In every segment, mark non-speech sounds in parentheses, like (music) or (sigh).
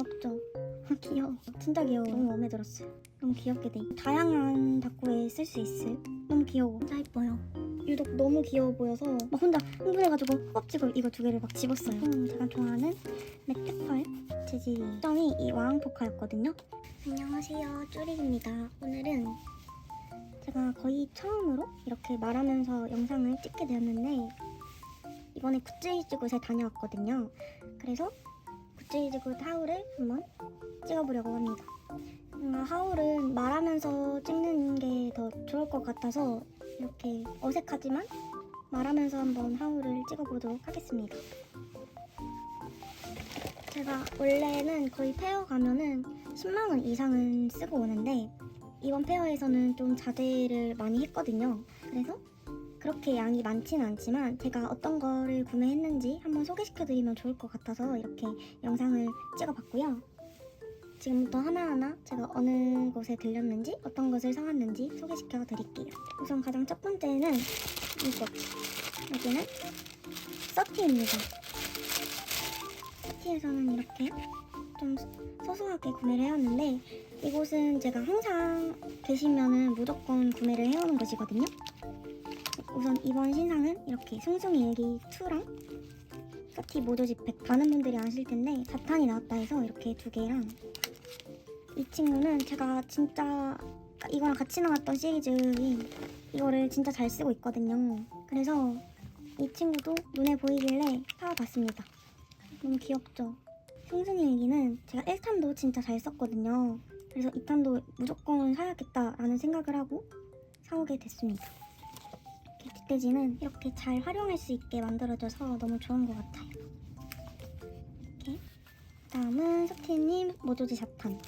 귀엽죠? (laughs) 귀여워. 진짜 귀여워. 너무 마음에 들었어요. 너무 귀엽게 돼. 있- 다양한 닭구에 쓸 수 있을. 너무 귀여워. 진짜 예뻐요. 유독 너무 귀여워 보여서 막 혼자 흥분해가지고 허겁지겁 이거 두 개를 막 집었어요. 음, 제가 좋아하는 매트펄 재질 점이 이 와항포카였거든요. 안녕하세요. 쭈릭입니다. 오늘은 제가 거의 처음으로 이렇게 말하면서 영상을 찍게 되었는데 이번에 굿즈이즈굿에 다녀왔거든요. 그래서 굿즈이즈굿 하울을 한번 찍어보려고 합니다. 뭔가 하울은 말하면서 찍는 게 더 좋을 것 같아서 이렇게 어색하지만 말하면서 한번 하울을 찍어보도록 하겠습니다. 제가 원래는 거의 페어 가면은 10만원 이상은 쓰고 오는데 이번 페어에서는 좀 자제를 많이 했거든요. 그래서 그렇게 양이 많지는 않지만 제가 어떤 거를 구매했는지 한번 소개시켜드리면 좋을 것 같아서 이렇게 영상을 찍어봤고요. 지금부터 하나하나 제가 어느 곳에 들렸는지 어떤 것을 사왔는지 소개시켜 드릴게요. 우선 가장 첫 번째는 이거. 여기는 서티입니다. 서티에서는 이렇게 좀 소소하게 구매를 해왔는데 이곳은 제가 항상 계시면은 무조건 구매를 해오는 곳이거든요. 우선 이번 신상은 이렇게 숭숭이 일기 2랑 서티 모조집팩 많은 분들이 아실 텐데 자탄이 나왔다 해서 이렇게 두 개랑 이 친구는 제가 진짜 이거랑 같이 나왔던 시리즈인 이거를 진짜 잘 쓰고 있거든요. 그래서 이 친구도 눈에 보이길래 사와봤습니다. 너무 귀엽죠? 숭숭이 일기는 제가 1탄도 진짜 잘 썼거든요. 그래서 2탄도 무조건 사야겠다라는 생각을 하고 사오게 됐습니다. 뒷돼지는 이렇게 잘 활용할 수 있게 만들어져서 너무 좋은 것 같아요. 이렇게 다음은 석티님 모조지 자탄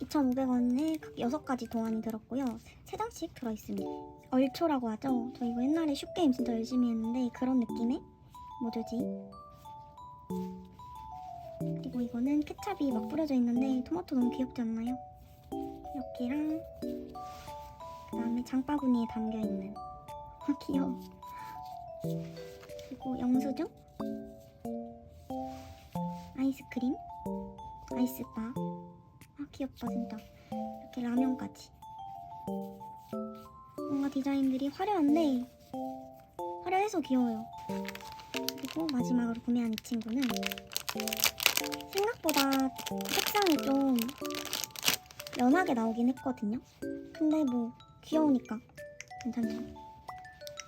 2,500원에 각 6가지 도안이 들었고요. 3장씩 들어있습니다. 얼초라고 하죠. 저 이거 옛날에 슈게임 진짜 열심히 했는데 그런 느낌의 모조지 그리고 이거는 케찹이 막 뿌려져 있는데 토마토 너무 귀엽지 않나요? 이렇게랑 그 다음에 장바구니에 담겨있는 아 귀여워. 그리고 영수증? 아이스크림? 아이스바? 아 귀엽다 진짜. 이렇게 라면까지. 뭔가 디자인들이 화려한데 화려해서 귀여워요. 그리고 마지막으로 구매한 이 친구는 생각보다 색상이 좀 연하게 나오긴 했거든요. 근데 뭐 귀여우니까 괜찮죠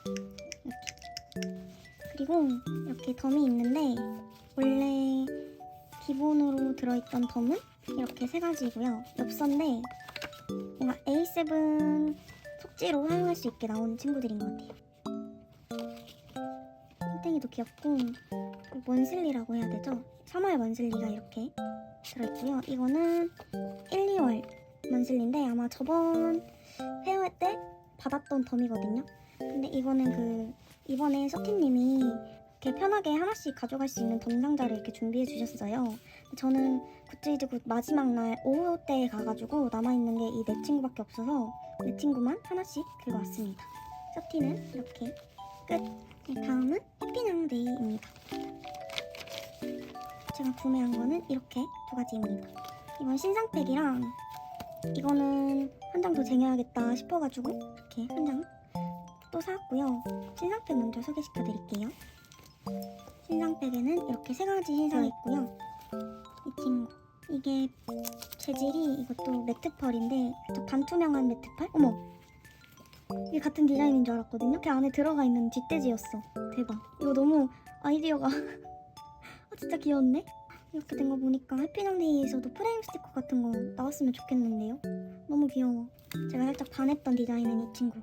이렇게 그리고 이렇게 덤이 있는데 원래 기본으로 들어있던 덤은 이렇게 세 가지고요. 엽서인데 뭔가 A7 속지로 사용할 수 있게 나온 친구들인 것 같아요. 땡이도 귀엽고 먼슬리라고 해야 되죠? 3월 먼슬리가 이렇게 들어있고요. 이거는 1, 2월 먼슬리인데 아마 저번 페어 때 받았던 덤이거든요. 근데 이거는 그 이번에 서티님이 이렇게 편하게 하나씩 가져갈 수 있는 덤 상자를 이렇게 준비해 주셨어요. 저는 굿즈이즈 굿 마지막 날 오후 때 가가지고 남아있는 게 이 네 친구밖에 없어서 네 친구만 하나씩 들고 왔습니다. 서티는 이렇게 끝. 네, 다음은 해피냥데이입니다. 제가 구매한 거는 이렇게 두 가지입니다. 이건 신상팩이랑 이거는 한 장 더 쟁여야겠다 싶어가지고 이렇게 한 장 또 사왔고요. 신상팩 먼저 소개시켜 드릴게요. 신상팩에는 이렇게 세 가지 신상이 있고요. 이 친구. 이게 재질이 이것도 매트 펄인데 저 반투명한 매트 펄? 어머! 이게 같은 디자인인 줄 알았거든요. 그 안에 들어가 있는 뒷돼지였어. 대박. 이거 너무 아이디어가 (laughs) 아, 진짜 귀여운데? 이렇게 된 거 보니까 해피장데이에서도 프레임 스티커 같은 거 나왔으면 좋겠는데요. 너무 귀여워. 제가 살짝 반했던 디자인은 이 친구.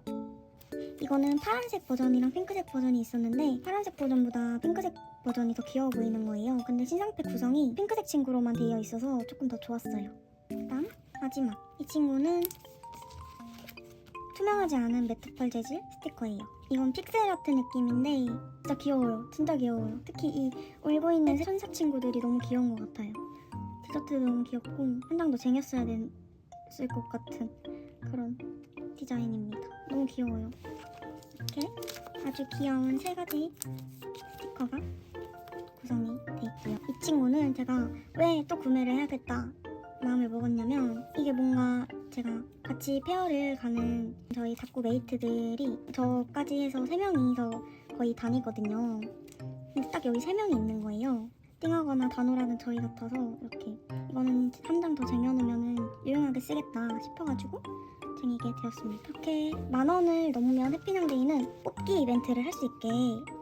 이거는 파란색 버전이랑 핑크색 버전이 있었는데 파란색 버전보다 핑크색 버전이 더 귀여워 보이는 거예요. 근데 신상팩 구성이 핑크색 친구로만 되어 있어서 조금 더 좋았어요. 그다음 마지막 이 친구는 투명하지 않은 매트펄 재질 스티커예요. 이건 픽셀 아트 느낌인데 진짜 귀여워요. 진짜 귀여워요. 특히 이 울고 있는 천사 친구들이 너무 귀여운 것 같아요. 디저트도 너무 귀엽고 한장더 쟁였어야 됐을 것 같은 그런 디자인입니다. 너무 귀여워요. 이렇게 아주 귀여운 세 가지 스티커가 구성이 돼 있고요. 이 친구는 제가 왜 또 구매를 해야겠다 마음을 먹었냐면 이게 뭔가 제가 같이 페어를 가는 저희 작고 메이트들이 저까지 해서 3명이서 거의 다니거든요. 근데 딱 여기 3명이 있는 거예요. 띵하거나 단호라는 저희 같아서 이렇게 이거는 한 장 더 쟁여놓으면 유용하게 쓰겠다 싶어가지고 쟁이게 되었습니다. 이렇게 만 원을 넘으면 해피냥데이는 뽑기 이벤트를 할 수 있게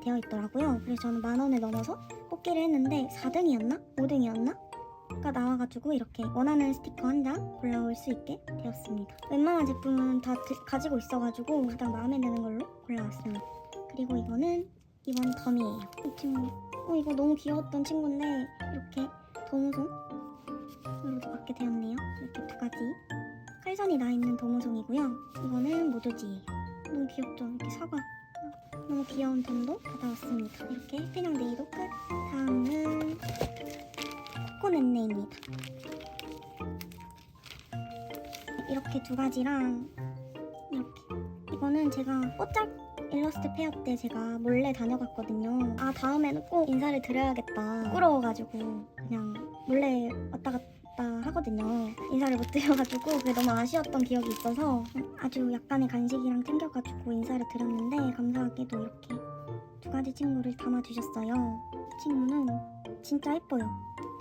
되어 있더라고요. 그래서 저는 만 원을 넘어서 뽑기를 했는데 4등이었나? 5등이었나? 가 나와가지고 이렇게 원하는 스티커 한 장 골라올 수 있게 되었습니다. 웬만한 제품은 다 드- 가지고 있어가지고 가장 마음에 드는 걸로 골라왔습니다. 그리고 이거는 이번 덤이에요. 이 친구, 어 이거 너무 귀여웠던 친구인데 이렇게 도무송으로도 받게 되었네요. 이렇게 두 가지 칼선이 나 있는 도무송이고요. 이거는 모조지예요. 너무 귀엽죠? 이렇게 사과. 너무 귀여운 덤도 받아왔습니다. 이렇게 해피냥데이도 끝. 다음은 코코넷네입니다. 이렇게 두 가지랑 이렇게 이거는 제가 뽀짝 일러스트 페어 때 제가 몰래 다녀갔거든요. 아 다음에는 꼭 인사를 드려야겠다. 부끄러워가지고 그냥 몰래 왔다 갔다 하거든요. 인사를 못 드려가지고 그게 너무 아쉬웠던 기억이 있어서 아주 약간의 간식이랑 챙겨가지고 인사를 드렸는데 감사하게도 이렇게 두 가지 친구를 담아주셨어요. 이 친구는 진짜 예뻐요.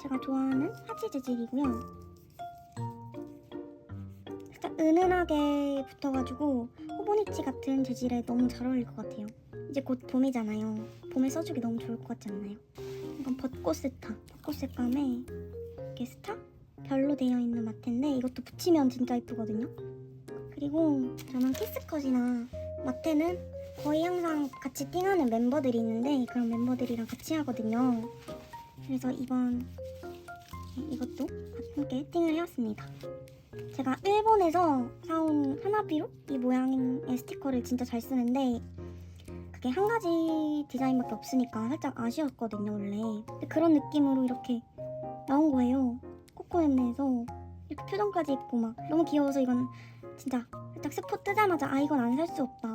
제가 좋아하는 하지 재질이고요. 은은하게 붙어가지고 호보니치 같은 재질에 너무 잘 어울릴 것 같아요. 이제 곧 봄이잖아요. 봄에 써주기 너무 좋을 것 같지 않나요? 이건 벚꽃 스타. 벚꽃 색감에 이렇게 스타? 별로 되어 있는 마테인데 이것도 붙이면 진짜 예쁘거든요. 그리고 저는 키스컷이나 마테는 거의 항상 같이 띵하는 멤버들이 있는데 그런 멤버들이랑 같이 하거든요. 그래서 이번 이것도 함께 띵을 해왔습니다. 제가 일본에서 사온 하나비로? 이 모양의 스티커를 진짜 잘 쓰는데 그게 한 가지 디자인밖에 없으니까 살짝 아쉬웠거든요 원래. 그런 느낌으로 이렇게 나온 거예요 코코넷네에서. 이렇게 표정까지 있고 막 너무 귀여워서 이건 진짜 살짝 스포 뜨자마자 아 이건 안 살 수 없다.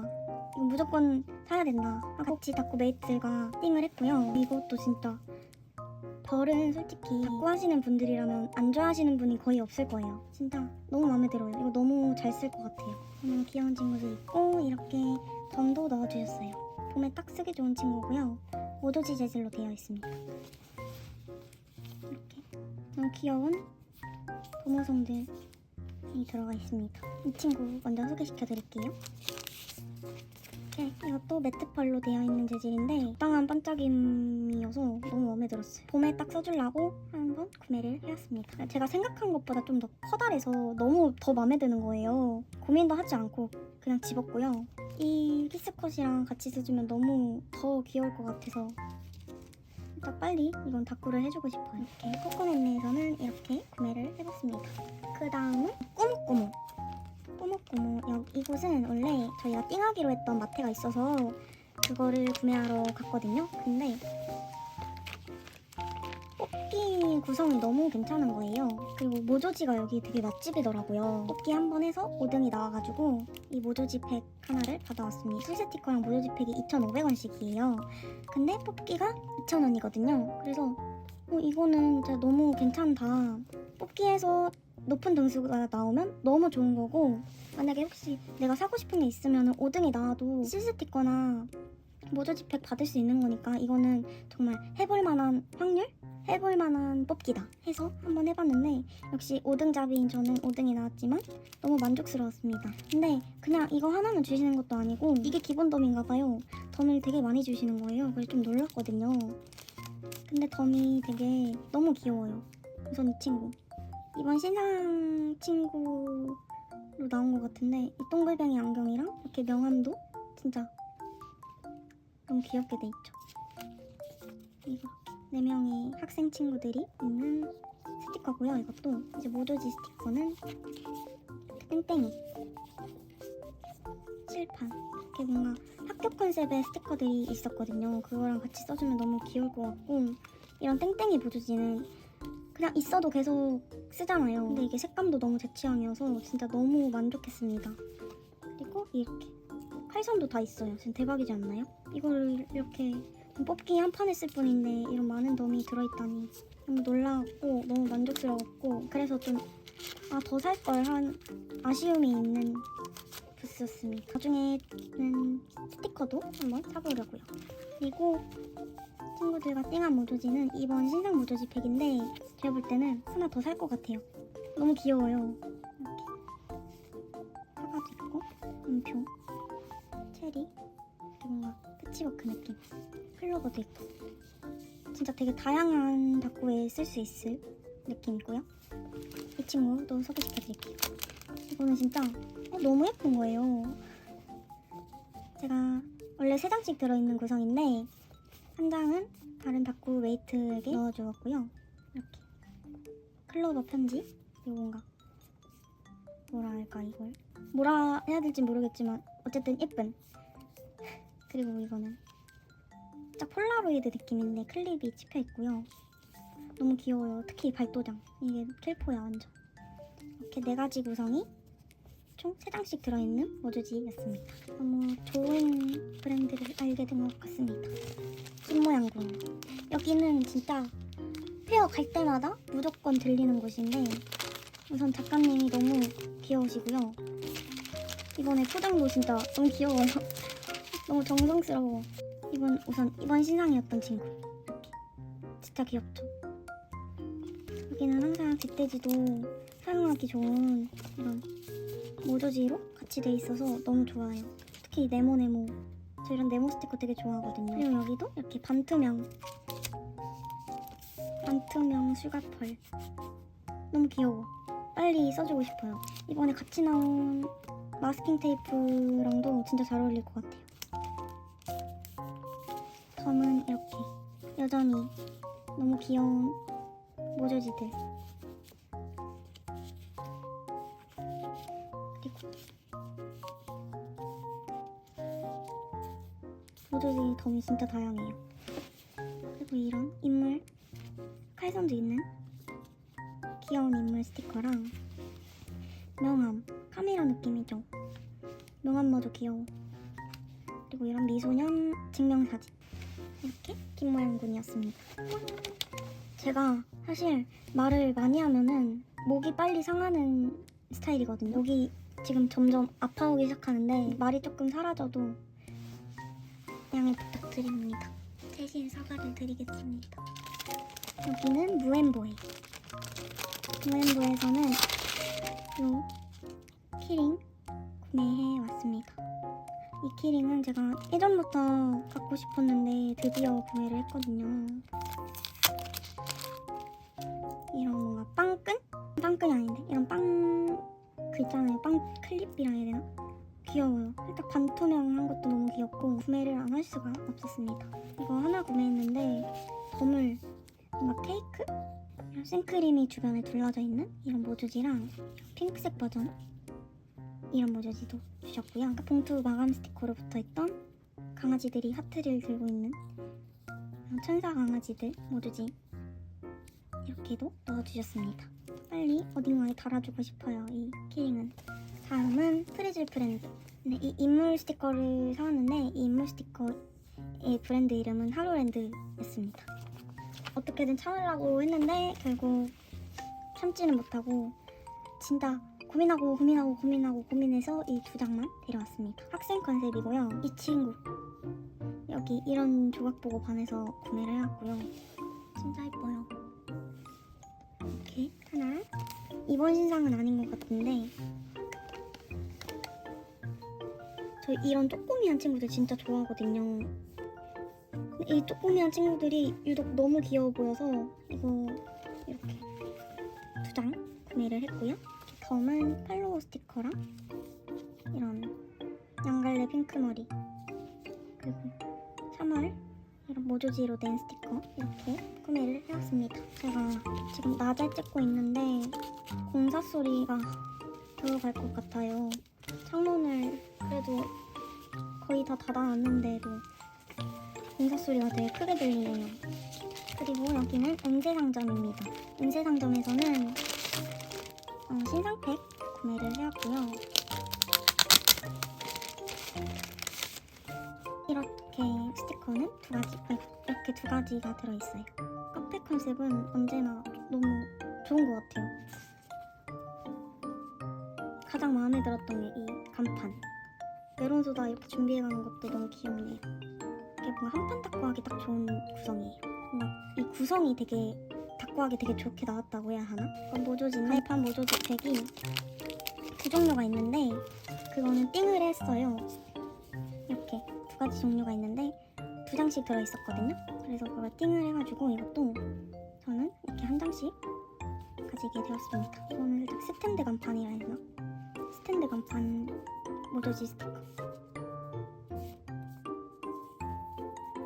이건 무조건 사야 된다. 같이 닦고 메이트가 띵을 했고요. 이것도 진짜 별은 솔직히 닦고 하시는 분들이라면 안 좋아하시는 분이 거의 없을 거예요. 진짜 너무 마음에 들어요. 이거 너무 잘 쓸 것 같아요. 너무 귀여운 친구도 있고 이렇게 점도 넣어주셨어요. 봄에 딱 쓰기 좋은 친구고요. 모도지 재질로 되어 있습니다. 이렇게 너무 귀여운 도무송들이 들어가 있습니다. 이 친구 먼저 소개시켜 드릴게요. 이렇게 이것도 매트펄로 되어 있는 재질인데 적당한 반짝임이어서 너무 마음에 들었어요. 봄에 딱 써주려고 한번 구매를 해왔습니다. 제가 생각한 것보다 좀 더 커다래서 너무 더 마음에 드는 거예요. 고민도 하지 않고 그냥 집었고요. 이 키스컷이랑 같이 써주면 너무 더 귀여울 것 같아서 일단 빨리 이건 다꾸를 해주고 싶어요. 이렇게 코코넷네에서는 이렇게 구매를 해봤습니다. 그 다음은 꾸묵꾸묵. 꾸묵꾸묵 여기 이곳은 원래 저희가 띵하기로 했던 마트가 있어서 그거를 구매하러 갔거든요. 근데 뽑기 구성이 너무 괜찮은 거예요. 그리고 모조지가 여기 되게 맛집이더라고요. 뽑기 한 번 해서 5등이 나와가지고 이 모조지 팩 하나를 받아왔습니다. 술 스티커랑 모조지 팩이 2,500원씩이에요. 근데 뽑기가 2,000원이거든요. 그래서 어, 이거는 진짜 너무 괜찮다. 뽑기에서 높은 등수가 나오면 너무 좋은 거고 만약에 혹시 내가 사고 싶은 게 있으면 5등이 나와도 실 스티커나 모조지팩 받을 수 있는 거니까 이거는 정말 해볼 만한 확률? 해볼 만한 뽑기다 해서 한번 해봤는데 역시 5등잡이인 저는 5등이 나왔지만 너무 만족스러웠습니다. 근데 그냥 이거 하나만 주시는 것도 아니고 이게 기본 덤인가 봐요. 덤을 되게 많이 주시는 거예요. 그래서 좀 놀랐거든요. 근데 덤이 되게 너무 귀여워요. 우선 이 친구. 이번 신상 친구로 나온 것 같은데 이 동글뱅이 안경이랑 이렇게 명함도 진짜 너무 귀엽게 돼 있죠. 이거 네 명의 학생 친구들이 있는 스티커고요. 이것도 이제 모조지 스티커는 이렇게 땡땡이 칠판 이렇게 뭔가 학교 컨셉의 스티커들이 있었거든요. 그거랑 같이 써주면 너무 귀여울 것 같고 이런 땡땡이 모조지는 그냥 있어도 계속 쓰잖아요. 근데 이게 색감도 너무 제 취향이어서 진짜 너무 만족했습니다. 그리고 이렇게 칼선도 다 있어요. 지금 대박이지 않나요? 이거를 이렇게 뽑기 한 판 했을 뿐인데 이런 많은 덤이 들어있다니 너무 놀라웠고 너무 만족스러웠고 그래서 좀 아 더 살 걸 한 아쉬움이 있는 부스였습니다. 나중에는 스티커도 한번 사보려고요. 그리고 친구들과 띵한 모조지는 이번 신상 모조지 팩인데 제가 볼 때는 하나 더 살 것 같아요. 너무 귀여워요. 이렇게 사과도 있고 음표, 체리, 뭔가 패치워크 느낌, 클로버도 있고 진짜 되게 다양한 다꾸에 쓸 수 있을 느낌이고요. 이 친구도 소개시켜드릴게요. 이거는 진짜 어, 너무 예쁜 거예요. 제가 원래 세 장씩 들어있는 구성인데 한 장은 다른 다꾸 메이트에게 넣어주었고요. 이렇게 클로버 편지 뭔가 뭐라 할까 이걸 뭐라 해야 될지 모르겠지만 어쨌든 예쁜 (laughs) 그리고 이거는 딱 폴라로이드 느낌인데 클립이 찍혀 있고요. 너무 귀여워요. 특히 이 발도장 이게 필포야 완전. 이렇게 네 가지 구성이 총세 장씩 들어있는 모조지였습니다. 너무 좋은 브랜드를 알게 된 것 같습니다. 입모양군. 여기는 진짜 페어 갈 때마다 무조건 들리는 곳인데 우선 작가님이 너무 귀여우시고요. 이번에 포장도 진짜 너무 귀여워요. (laughs) 너무 정성스러워. 이번 우선 이번 신상이었던 친구. 진짜 귀엽죠. 여기는 항상 뒷돼지도 사용하기 좋은 이런 모조지로 같이 돼 있어서 너무 좋아요. 특히 이 네모 네모. 저 이런 네모 스티커 되게 좋아하거든요. 그리고 여기도 이렇게 반투명 반투명 수가펄 너무 귀여워. 빨리 써주고 싶어요. 이번에 같이 나온 마스킹 테이프랑도 진짜 잘 어울릴 것 같아요. 덤은 이렇게 여전히 너무 귀여운 모조지들. 모조지 덤이 진짜 다양해요. 그리고 이런 인물 칼선도 있는 귀여운 인물 스티커랑 명함 카메라 느낌이죠. 명함마저 귀여워. 그리고 이런 미소년 증명사진 이렇게 김모양군이었습니다. 제가 사실 말을 많이 하면은 목이 빨리 상하는 스타일이거든요. 목이 지금 점점 아파오기 시작하는데 말이 조금 사라져도 양해 부탁드립니다. 대신 사과를 드리겠습니다. 여기는 무엠보에. 무엠보에서는 요 키링 구매해 왔습니다. 이 키링은 제가 예전부터 갖고 싶었는데 드디어 구매를 했거든요. 이런 뭔가 빵끈? 빵끈이 아닌데 이런 빵 그 있잖아요. 빵 클립이라 해야 되나? 귀여워요. 살짝 반투명한 것도 너무 귀엽고 구매를 안 할 수가 없었습니다. 이거 하나 구매했는데 덤을 뭔가 케이크? 생크림이 주변에 둘러져 있는 이런 모조지랑 핑크색 버전 이런 모조지도 주셨고요. 봉투 마감 스티커로 붙어있던 강아지들이 하트를 들고 있는 천사 강아지들 모조지 이렇게도 넣어주셨습니다. 빨리 어딘가에 달아주고 싶어요. 이 키링은. 다음은 프리즐 프렌드. 네, 이 인물 스티커를 사왔는데 이 인물 스티커의 브랜드 이름은 하로랜드였습니다. 어떻게든 참으려고 했는데 결국 참지는 못하고 진짜 고민하고 고민하고 고민하고 고민해서 이 두 장만 데려왔습니다. 학생 컨셉이고요. 이 친구 여기 이런 조각 보고 반해서 구매를 해왔고요. 진짜 예뻐요. 이렇게 하나 이번 신상은 아닌 것 같은데 저 이런 쪼꼬미한 친구들 진짜 좋아하거든요. 근데 이 쪼꼬미한 친구들이 유독 너무 귀여워 보여서 이거 이렇게 두 장 구매를 했고요. 덤은 팔로워 스티커랑 이런 양갈래 핑크 머리 그리고 3월 이런 모조지로 된 스티커 이렇게 구매를 해왔습니다. 제가 지금 낮에 찍고 있는데 공사 소리가 들어갈 것 같아요. 창문을 그래도 거의 다 닫아놨는데도 공사 소리가 되게 크게 들리네요. 그리고 여기는 은세 상점입니다. 은세 상점에서는 어, 신상팩 구매를 해왔고요. 이렇게 스티커는 두 가지 이렇게 두 가지가 들어있어요. 카페 컨셉은 언제나 너무 좋은 것 같아요. 가장 마음에 들었던 게 이 간판. 메론소다 이렇게 준비해가는 것도 너무 귀엽네요. 이게 뭔가 한판 탁구하기 딱 좋은 구성이에요. 뭔가 이 구성이 되게 탁구하기 되게 좋게 나왔다고 해야 하나? 모조지인데 가입한 모조지 팩이 두 종류가 있는데 그거는 띵을 했어요. 이렇게 두 가지 종류가 있는데 두 장씩 들어있었거든요. 그래서 그걸 띵을 해가지고 이것도 저는 이렇게 한 장씩 가지게 되었습니다. 이거는 살짝 스탠드 간판이라 되나? 스탠드 간판 모조지 스티커.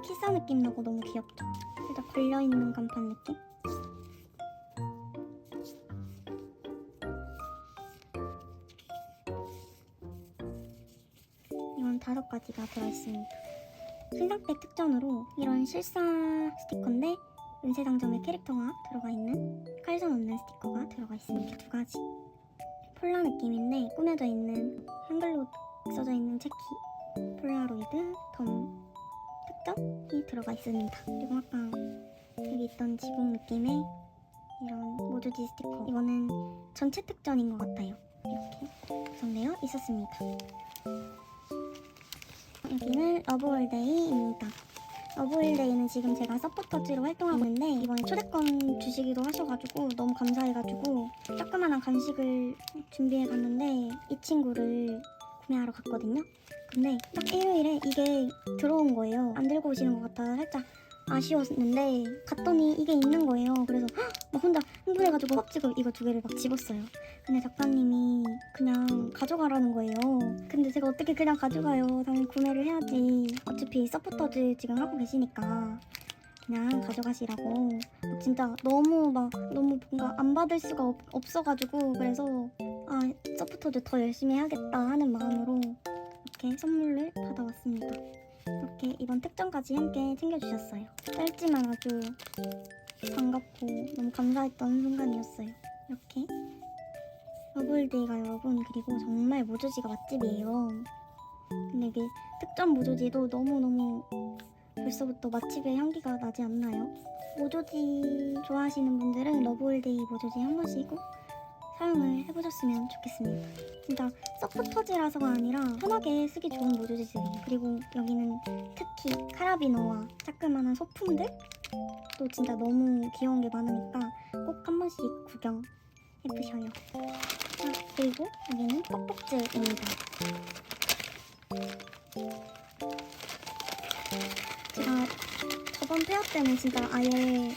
키사 느낌 나고 너무 귀엽죠? 살짝 걸려있는 간판 느낌? 이건 다섯 가지가 들어있습니다. 신상백 특전으로 이런 실사 스티커인데 은세상점의 캐릭터가 들어가 있는 칼선 없는 스티커가 들어가 있습니다. 두 가지. 폴라 느낌인데 꾸며져 있는 한글로 써져 있는 체키 폴라로이드 덤 특전이 들어가 있습니다. 그리고 아까 여기 있던 지붕 느낌의 이런 모조지 스티커 이거는 전체 특전인 것 같아요. 이렇게 구성되어 있었습니다. 여기는 러브홀데이입니다. 러브홀데이는 지금 제가 서포터즈로 활동하고 있는데 이번에 초대권 주시기도 하셔가지고 너무 감사해가지고 조그만한 간식을 준비해 갔는데 이 친구를 구매하러 갔거든요. 근데 딱 일요일에 이게 들어온 거예요. 안 들고 오시는 것 같아 살짝 아쉬웠는데 갔더니 이게 있는 거예요. 그래서 헉! 막 혼자 흥분해가지고 헉지고 이거 두 개를 막 집었어요. 근데 작가님이 그냥 가져가라는 거예요. 근데 제가 어떻게 그냥 가져가요? 당연히 구매를 해야지. 어차피 서포터즈 지금 하고 계시니까 그냥 가져가시라고. 진짜 너무 막 너무 뭔가 안 받을 수가 없, 없어가지고 그래서 아 서포터즈 더 열심히 해야겠다 하는 마음으로 이렇게 선물을 받아왔습니다. 이렇게 이번 특전까지 함께 챙겨주셨어요. 짧지만 아주 반갑고 너무 감사했던 순간이었어요. 이렇게 러블데이가 여러분 그리고 정말 모조지가 맛집이에요. 근데 이게 특전 모조지도 너무너무 벌써부터 맛집의 향기가 나지 않나요? 모조지 좋아하시는 분들은 러블데이 모조지 한 번씩 꼭 사용을 해보셨으면 좋겠습니다. 진짜 서포터즈라서가 아니라 편하게 쓰기 좋은 모조지들이에요. 그리고 여기는 특히 카라비너와 자그마한 소품들 또 진짜 너무 귀여운 게 많으니까 꼭 한 번씩 구경 해보셔요. 아, 그리고 여기는 뻑뻑즈입니다. 제가 저번 페어 때는 진짜 아예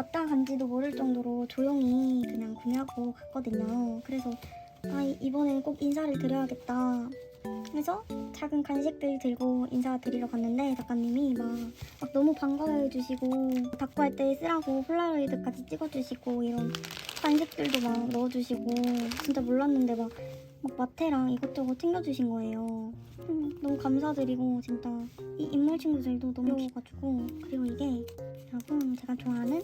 왔다 간지도 모를 정도로 조용히 그냥 구매하고 갔거든요. 그래서 아 이번에는 꼭 인사를 드려야겠다. 그래서 작은 간식들 들고 인사드리러 갔는데 작가님이 막, 막 너무 반가워해 주시고 닦고할 때 쓰라고 폴라로이드까지 찍어주시고 이런 간식들도 막 넣어주시고 진짜 몰랐는데 막, 막 마테랑 이것저것 챙겨주신 거예요. 음, 너무 감사드리고 진짜 이 인물 친구들도 너무 귀여워가지고 그리고 이게 여러분 제가 좋아하는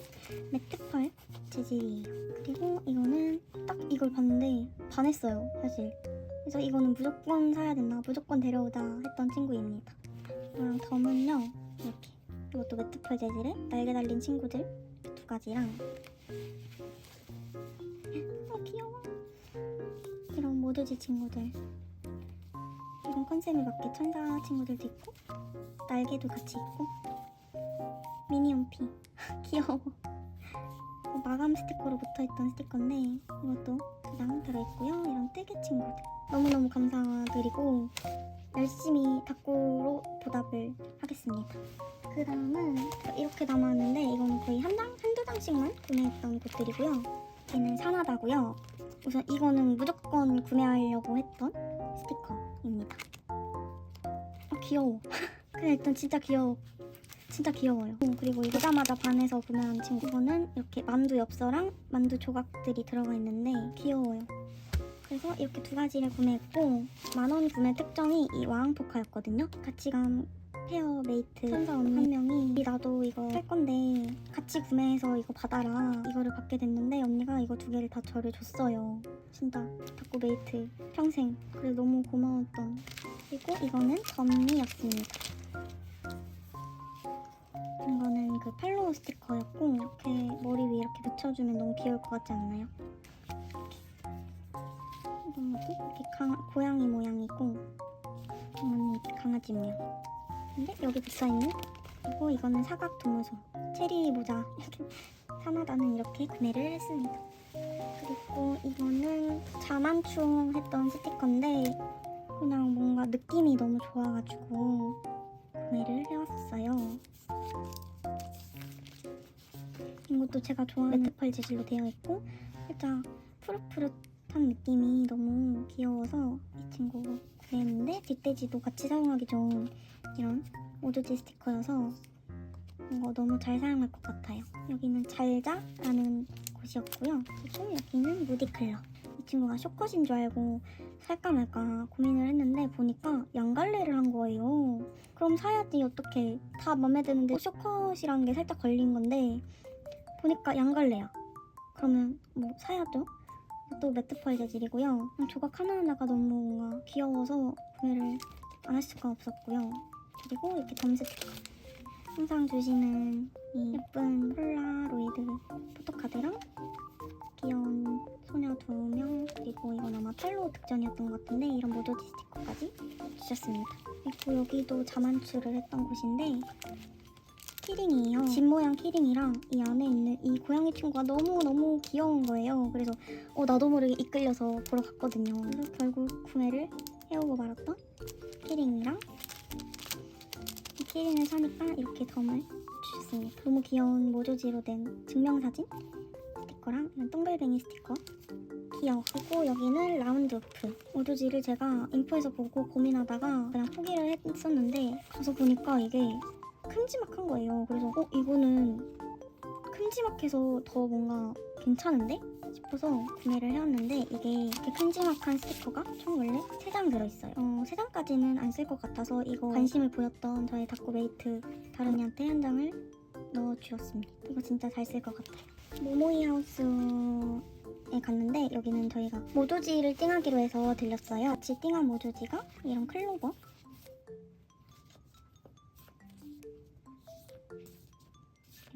매트펄 재질이에요. 그리고 이거는 딱 이걸 봤는데 반했어요 사실. 그래서 이거는 무조건 사야 된다, 무조건 데려오다 했던 친구입니다. 이거랑 덤은요 이렇게 이것도 매트펄 재질의 날개 달린 친구들 두 가지랑 아 귀여워 이런 모드지 친구들 이런 컨셉에 맞게 천사 친구들도 있고 날개도 같이 있고 미니홈피. (laughs) 귀여워. 이거 마감 스티커로 붙어있던 스티커인데 이것도 두장 들어있고요. 이런 뜨개 친구들. 너무너무 감사드리고 열심히 탁구로 보답을 하겠습니다. 그 다음은 이렇게 남았는데 이거는 거의 한 장, 한두 장씩만 구매했던 것들이고요. 얘는 사나다고요. 우선 이거는 무조건 구매하려고 했던 스티커입니다. 아 귀여워. (laughs) 그냥 일단 진짜 귀여워 진짜 귀여워요. 어, 그리고 이거 자마자 반해서 구매한 친구 이거는 이렇게 만두 엽서랑 만두 조각들이 들어가 있는데 귀여워요. 그래서 이렇게 두 가지를 구매했고 만 원 구매 특전이 이 와항포카였거든요. 같이 간 페어 메이트 천사 언니. 한 명이 나도 이거 할 건데 같이 구매해서 이거 받아라. 이거를 받게 됐는데 언니가 이거 두 개를 다 저를 줬어요. 진짜 탁구 메이트 평생. 그래서 너무 고마웠던. 그리고 이거는 점미였습니다 이거는 그 팔로우 스티커였고 이렇게 머리 위에 이렇게 붙여주면 너무 귀여울 것 같지 않나요? 이런 것도 이렇게 강, 고양이 모양이고 이건 강아지 모양. 근데 여기 붙어있는 그리고 이거는 사각 도무소 체리 모자 이렇게 (laughs) 사마다는 이렇게 구매를 했습니다. 그리고 이거는 자만충 했던 스티커인데 그냥 뭔가 느낌이 너무 좋아가지고 구매를 해왔어요. 이것도 제가 좋아하는 매트펄 재질로 되어 있고 살짝 푸릇푸릇한 느낌이 너무 귀여워서 이 친구 구매했는데 뒷돼지도 같이 사용하기 좋은 이런 오조지 스티커여서 이거 너무 잘 사용할 것 같아요. 여기는 잘자라는 곳이었고요. 그리고 여기는 무디클러. 이 친구가 쇼컷인 줄 알고 살까 말까 고민을 했는데 보니까 양갈래를 한 거예요. 그럼 사야지 어떻게 다 마음에 드는데 쇼컷이라는 게 살짝 걸린 건데 보니까 양갈래야. 그러면 뭐 사야죠. 또 매트펄 재질이고요. 조각 하나하나가 너무 뭔가 귀여워서 구매를 안 할 수가 없었고요. 그리고 이렇게 덤 스티커. 항상 주시는 이 예쁜 폴라로이드 포토카드랑 귀여운 소녀 두 명 그리고 이건 아마 팔로우 특전이었던 것 같은데 이런 모조지 스티커까지 주셨습니다. 그리고 여기도 자만추를 했던 곳인데 키링이에요. 집 모양 키링이랑 이 안에 있는 이 고양이 친구가 너무너무 귀여운 거예요. 그래서 어, 나도 모르게 이끌려서 보러 갔거든요. 그래서 결국 구매를 해오고 말았던 키링이랑 이 키링을 사니까 이렇게 덤을 주셨습니다. 너무 귀여운 모조지로 된 증명사진 스티커랑 이런 똥글뱅이 스티커 귀여워. 그리고 여기는 라운드 오프 모조지를 제가 인포에서 보고 고민하다가 그냥 포기를 했었는데 가서 보니까 이게 큼지막한 거예요. 그래서 어 이거는 큼지막해서 더 뭔가 괜찮은데 싶어서 구매를 해왔는데 이게 이렇게 큼지막한 스티커가 총 원래 3장 들어있어요. 어, 3장까지는 안 쓸 것 같아서 이거 관심을 보였던 저의 다코메이트 다른이한테 한 장을 넣어주었습니다. 이거 진짜 잘 쓸 것 같아요. 모모이 하우스 에 갔는데 여기는 저희가 모조지를 띵하기로 해서 들렸어요. 같이 띵한 모조지가 이런 클로버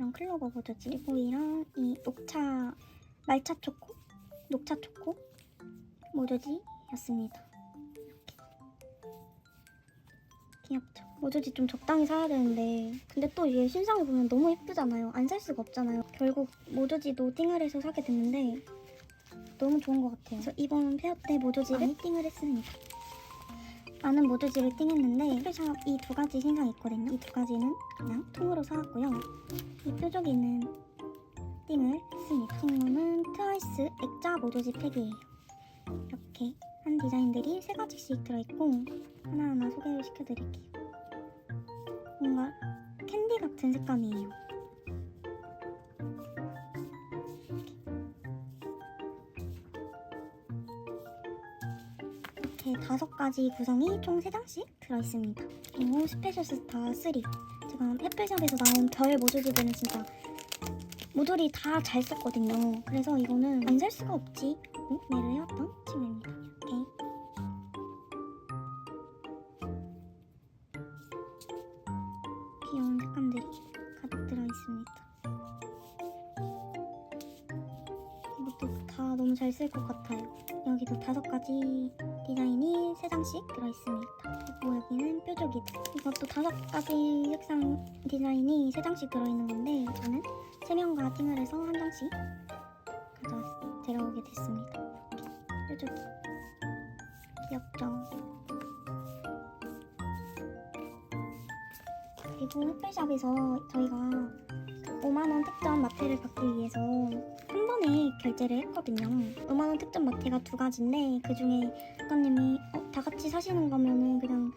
이런 클로버 모조지 그리고 이런 이 녹차 말차 초코 녹차 초코 모조지였습니다. 이렇게 귀엽죠. 모조지 좀 적당히 사야 되는데 근데 또 이게 신상을 보면 너무 예쁘잖아요. 안 살 수가 없잖아요. 결국 모조지도 띵을 해서 사게 됐는데 너무 좋은 것 같아요. 그래서 이번 페어 때 모조지를 띵을 했습니다. 많은 모조지를 띵했는데 스페셜 이두 가지 신상이 있거든요. 이 두 가지는 그냥 통으로 사왔고요. 이 뾰족이는 띵을 했습니다. 친구는 트와이스 액자 모조지 팩이에요. 이렇게 한 디자인들이 세 가지씩 들어있고 하나하나 소개를 시켜드릴게요. 뭔가 캔디 같은 색감이에요. 이렇게 다섯 가지 구성이 총 세 장씩 들어있습니다. 그리고 스페셜 스타 3. 제가 햇빛샵에서 나온 별 모조지들은 진짜 모조리 다 잘 썼거든요. 그래서 이거는 안 살 수가 없지. 하고 구매를 해왔던 친구입니다. 이렇게. 귀여운 색감들이 가득 들어있습니다. 이것도 다 너무 잘 쓸 것 같아요. 여기도 다섯 가지 장씩 들어있습니다. 그리고 여기는 뾰족이들. 이것도 다섯 가지 색상 디자인이 세 장씩 들어있는 건데 저는 세 명과 띵을 해서 한 장씩 가져 데려오게 됐습니다. 뾰족이. 귀엽죠? 그리고 햇빛샵에서 저희가 5만원 특전 마트를 받기 위해서 한 번에 결제를 했거든요. 5만원 특전 마트가 두 가지인데 그 중에 작가님이 어, 다 같이 사시는 거면은 그냥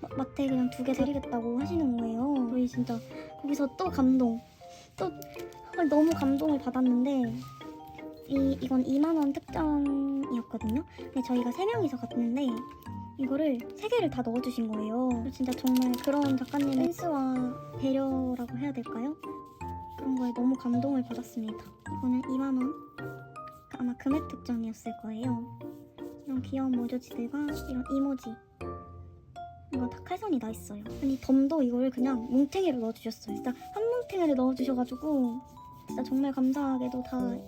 마- 마트에 그냥 두 개 드리겠다고 하시는 거예요. 저희 진짜 거기서 또 감동. 또 헐, 너무 감동을 받았는데 이 이건 2만 원 특전이었거든요. 근데 저희가 세 명이서 갔는데 이거를 세 개를 다 넣어주신 거예요. 진짜 정말 그런 작가님의 센스와 배려라고 해야 될까요? 그런 거에 너무 감동을 받았습니다. 이거는 2만 원 아마 금액 특전이었을 거예요. 이런 귀여운 모조지들과 이런 이모지 이거 다 칼선이 나 있어요. 아니 덤도 이걸 그냥 뭉탱이로 넣어주셨어요. 진짜 한 뭉탱이를 넣어주셔가지고 진짜 정말 감사하게도 다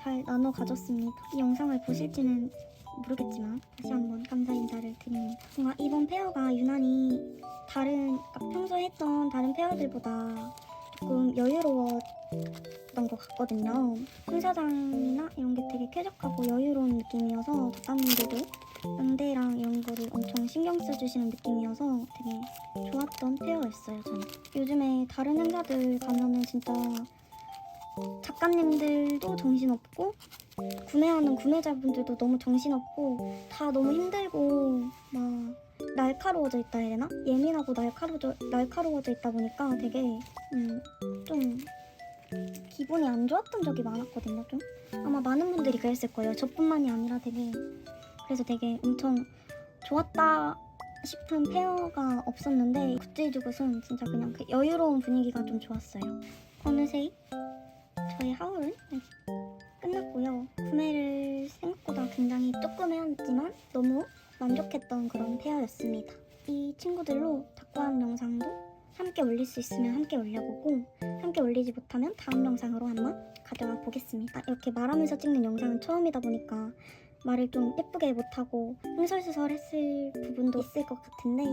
잘 나눠 가졌습니다. 이 영상을 보실지는 모르겠지만 다시 한번 감사 인사를 드립니다. 뭔가 이번 페어가 유난히 다른 평소에 했던 다른 페어들보다 조금 여유로웠던 것 같거든요. 행사장이나 이런 게 되게 쾌적하고 여유로운 느낌이어서 작가님들도 연대랑 이런 거를 엄청 신경 써주시는 느낌이어서 되게 좋았던 페어였어요, 저는. 요즘에 다른 행사들 가면은 진짜 작가님들도 정신없고 구매하는 구매자분들도 너무 정신없고 다 너무 힘들고 막 날카로워져 있다 해야 되나? 예민하고 날카로워져, 날카로워져 있다 보니까 되게 음, 좀 기분이 안 좋았던 적이 많았거든요 좀 아마 많은 분들이 그랬을 거예요 저뿐만이 아니라 되게 그래서 되게 엄청 좋았다 싶은 페어가 없었는데 굿즈이주굿은 진짜 그냥 그 여유로운 분위기가 좀 좋았어요 어느새 저희 하울은 끝났고요. 구매를 생각보다 굉장히 조금 해왔지만 너무 만족했던 그런 페어였습니다. 이 친구들로 닭과한 영상도 함께 올릴 수 있으면 함께 올려보고 함께 올리지 못하면 다음 영상으로 한번 가져와 보겠습니다. 이렇게 말하면서 찍는 영상은 처음이다 보니까 말을 좀 예쁘게 못하고 흥설수설했을 부분도 있을 것 같은데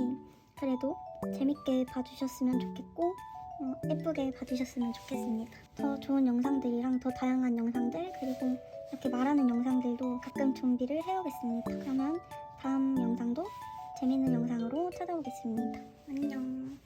그래도 재밌게 봐주셨으면 좋겠고 어, 예쁘게 봐주셨으면 좋겠습니다. 더 좋은 영상들이랑 더 다양한 영상들 그리고 이렇게 말하는 영상들도 가끔 준비를 해오겠습니다. 그러면 다음 영상도 재밌는 영상으로 찾아오겠습니다. 안녕.